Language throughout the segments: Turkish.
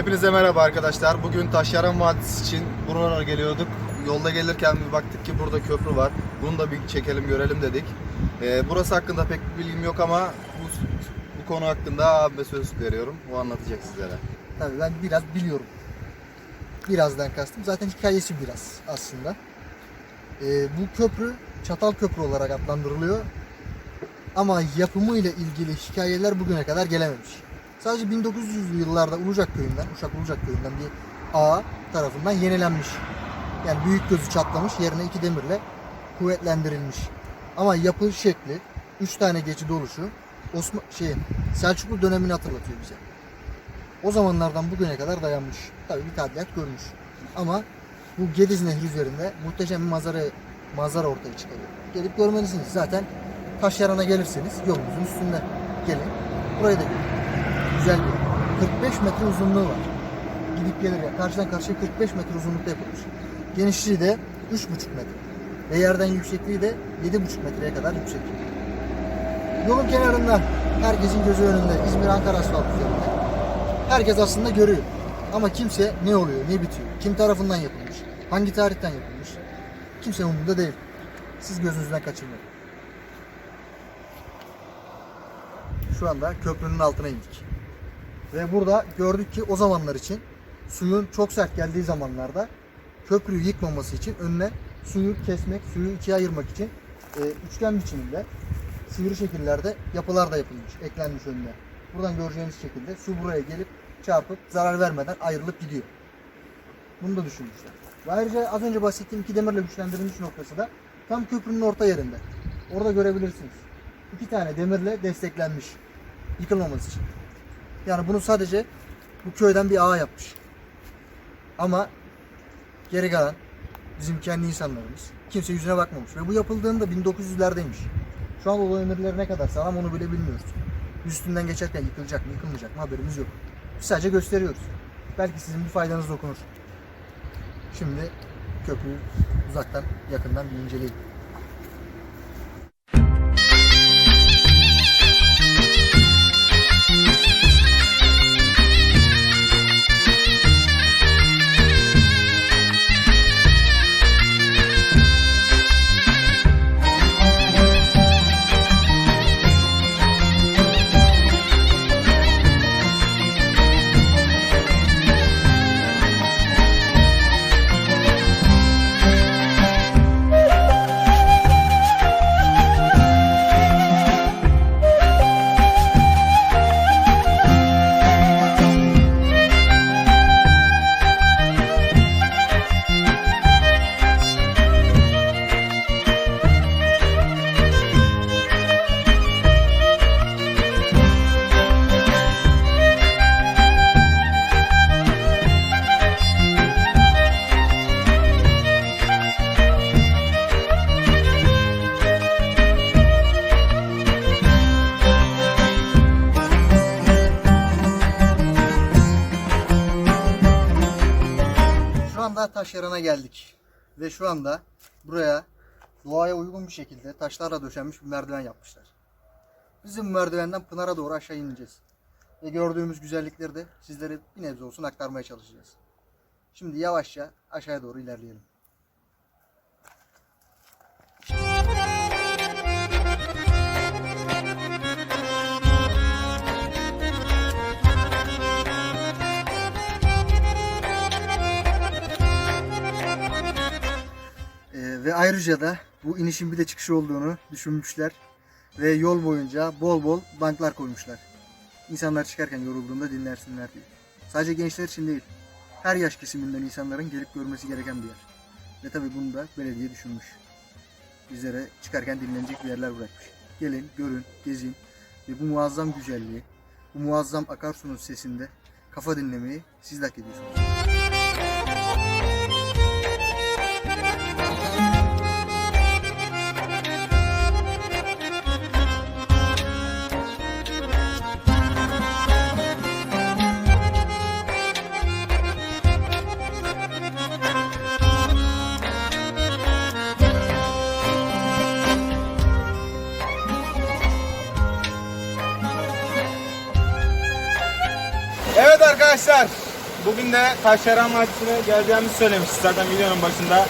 Hepinize merhaba arkadaşlar. Bugün Taşyaran Vadisi için buralara geliyorduk. Yolda gelirken bir baktık ki burada köprü var. Bunu da bir çekelim görelim dedik. Ee, burası hakkında pek bir bilgim yok ama bu, bu konu hakkında abime söz veriyorum. O anlatacak sizlere. Tabii ben biraz biliyorum. Birazdan kastım. Zaten hikayesi biraz aslında. Ee, bu köprü Çatal Köprü olarak adlandırılıyor. Ama yapımı ile ilgili hikayeler bugüne kadar gelememiş. Sadece 1900'lü yıllarda Ulucak köyünden, Uşak Ulucak köyünden bir ağa tarafından yenilenmiş. Yani büyük gözü çatlamış, yerine iki demirle kuvvetlendirilmiş. Ama yapı şekli, üç tane geçidi oluşu Osman şey Selçuklu dönemini hatırlatıyor bize. O zamanlardan bugüne kadar dayanmış. Tabii bir tadilat görmüş. Ama bu Gediz Nehri üzerinde muhteşem bir manzara, manzara ortaya çıkarıyor. Gelip görmelisiniz. Zaten Taşyaran'a gelirseniz yolumuzun üstünde. Gelin. Burayı da görün. Güzel bir yer. 45 metre uzunluğu var. Gidip gelir ya. Karşıdan karşıya 45 metre uzunlukta yapılmış. Genişliği de 3,5 metre. Ve yerden yüksekliği de 7,5 metreye kadar yüksek. Yolun kenarında herkesin gözü önünde İzmir-Ankara asfalt üzerinde. Herkes aslında görüyor. Ama kimse ne oluyor, ne bitiyor, kim tarafından yapılmış, hangi tarihten yapılmış kimse umurunda değil. Siz gözünüzden kaçırmayın. Şu anda köprünün altına indik. Ve burada gördük ki o zamanlar için suyun çok sert geldiği zamanlarda köprüyü yıkmaması için önüne suyu kesmek, suyu ikiye ayırmak için e, üçgen biçiminde sivri şekillerde yapılar da yapılmış, eklenmiş önüne. Buradan göreceğiniz şekilde su buraya gelip çarpıp zarar vermeden ayrılıp gidiyor. Bunu da düşünmüşler. Ve ayrıca az önce bahsettiğim iki demirle güçlendirilmiş noktası da tam köprünün orta yerinde. Orada görebilirsiniz. İki tane demirle desteklenmiş. Yıkılmaması için. Yani bunu sadece bu köyden bir ağa yapmış. Ama geri kalan bizim kendi insanlarımız kimse yüzüne bakmamış. Ve bu yapıldığında 1900'lerdeymiş. Şu an o demirleri ne kadar sağlam onu bile bilmiyoruz. Üstünden geçerken yıkılacak mı yıkılmayacak mı haberimiz yok. Biz sadece gösteriyoruz. Belki sizin bir faydanız dokunur. Şimdi köprüyü uzaktan yakından bir inceleyelim. Şu anda Taşyaran'a geldik. Ve şu anda buraya doğaya uygun bir şekilde taşlarla döşenmiş bir merdiven yapmışlar. Bizim merdivenden Pınar'a doğru aşağı ineceğiz. Ve gördüğümüz güzellikleri de sizlere bir nebze olsun aktarmaya çalışacağız. Şimdi yavaşça aşağıya doğru ilerleyelim. Ee, ve ayrıca da bu inişin bir de çıkışı olduğunu düşünmüşler. Ve yol boyunca bol bol banklar koymuşlar. İnsanlar çıkarken yorulduğunda dinlersinler diye. Sadece gençler için değil. Her yaş kesiminden insanların gelip görmesi gereken bir yer. Ve tabi bunu da belediye düşünmüş. Bizlere çıkarken dinlenecek bir yerler bırakmış. Gelin, görün, gezin ve bu muazzam güzelliği, bu muazzam akarsunun sesinde kafa dinlemeyi siz de hak ediyorsunuz. Bugün de Taşyaran Vadisi'ne geleceğimizi söylemiştik zaten videonun başında.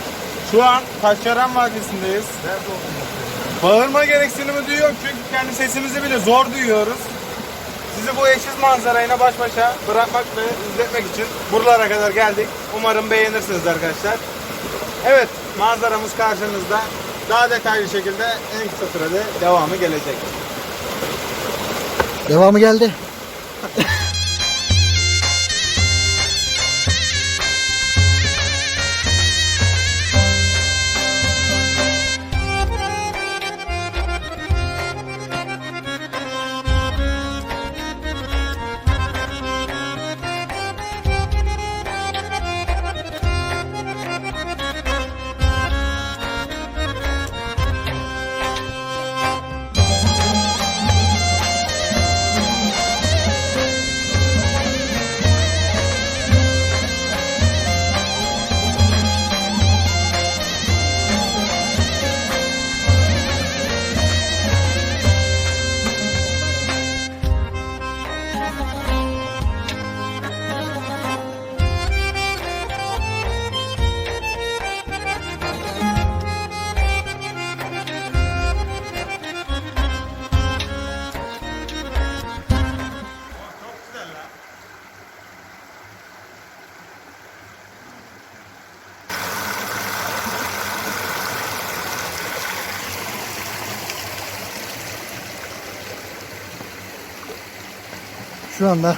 Şu an Taşyaran Vadisi'ndeyiz. Bağırma gereksinimi duyuyor çünkü kendi sesimizi bile zor duyuyoruz. Sizi bu eşsiz manzarayla baş başa bırakmak ve izletmek için buralara kadar geldik. Umarım beğenirsiniz arkadaşlar. Evet manzaramız karşınızda. Daha detaylı şekilde en kısa sürede devamı gelecek. Devamı geldi. Şu anda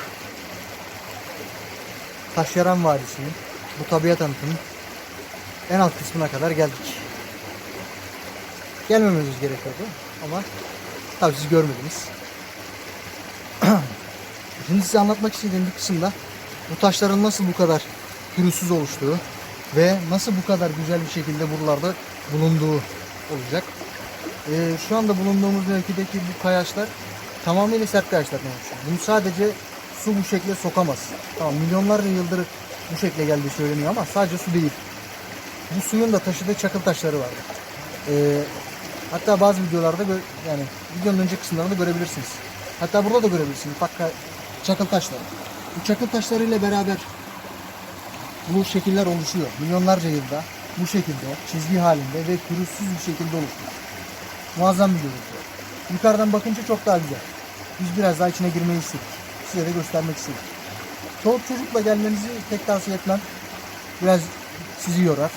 Taşyaran Vadisi'nin bu tabiat anıtının en alt kısmına kadar geldik. Gelmememiz gerekiyordu ama tabii siz görmediniz. Şimdi size anlatmak istediğim bir kısımda bu taşların nasıl bu kadar pürüzsüz oluştuğu ve nasıl bu kadar güzel bir şekilde buralarda bulunduğu olacak. Ee, şu anda bulunduğumuz mevkideki bu kayaçlar tamamıyla sert kayaçlardan oluşuyor. Bunu sadece su bu şekilde sokamaz. Tamam milyonlarca yıldır bu şekilde geldiği söyleniyor ama sadece su değil. Bu suyun da taşıdığı çakıl taşları var. Ee, hatta bazı videolarda yani videonun önce kısımlarında görebilirsiniz. Hatta burada da görebilirsiniz. Bak çakıl taşları. Bu çakıl taşlarıyla beraber bu şekiller oluşuyor. Milyonlarca yılda bu şekilde çizgi halinde ve pürüzsüz bir şekilde oluşuyor. Muazzam bir görüntü. Yukarıdan bakınca çok daha güzel. Biz biraz daha içine girmeyi istedik. Size de göstermek istedik. Çoluk çocukla gelmenizi pek tavsiye etmem. Biraz sizi yorar.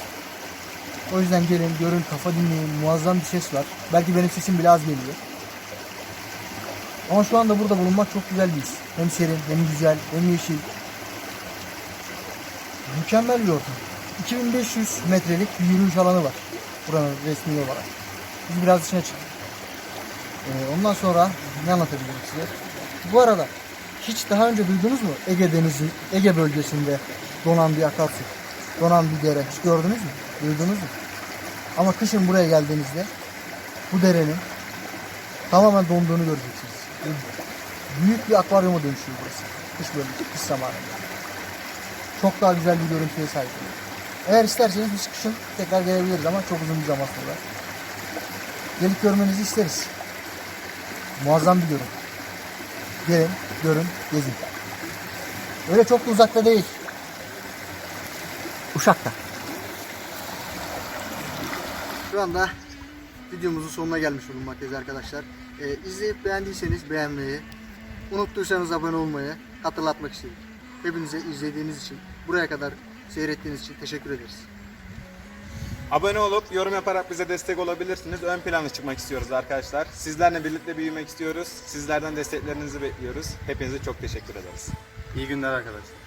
O yüzden gelin, görün, kafa dinleyin. Muazzam bir ses var. Belki benim sesim bile az geliyor. Ama şu anda burada bulunmak çok güzel bir his. Hem serin, hem güzel, hem yeşil. Mükemmel bir ortam. 2500 metrelik bir yürüyüş alanı var. Buranın resmi olarak. Biz biraz dışına çıktık. Ee, ondan sonra ne anlatabilirim size? Bu arada hiç daha önce duydunuz mu Ege Denizi, Ege bölgesinde donan bir akarsu, donan bir dere hiç gördünüz mü? Duydunuz mu? Ama kışın buraya geldiğinizde bu derenin tamamen donduğunu göreceksiniz. Büyük bir akvaryuma dönüşüyor burası. Kış bölgesi, kış zamanında. Çok daha güzel bir görüntüye sahip. Eğer isterseniz biz kışın tekrar gelebiliriz ama çok uzun bir zaman sonra. Gelip görmenizi isteriz. Muazzam bir görüntü. Gelin, görün, gezin. Öyle çok da uzakta değil. Uşak'ta. Şu anda videomuzun sonuna gelmiş bulunmaktayız arkadaşlar. Ee, izleyip beğendiyseniz beğenmeyi, unuttuysanız abone olmayı hatırlatmak istedik. Hepinize izlediğiniz için, buraya kadar seyrettiğiniz için teşekkür ederiz. Abone olup yorum yaparak bize destek olabilirsiniz. Ön plana çıkmak istiyoruz arkadaşlar. Sizlerle birlikte büyümek istiyoruz. Sizlerden desteklerinizi bekliyoruz. Hepinize çok teşekkür ederiz. İyi günler arkadaşlar.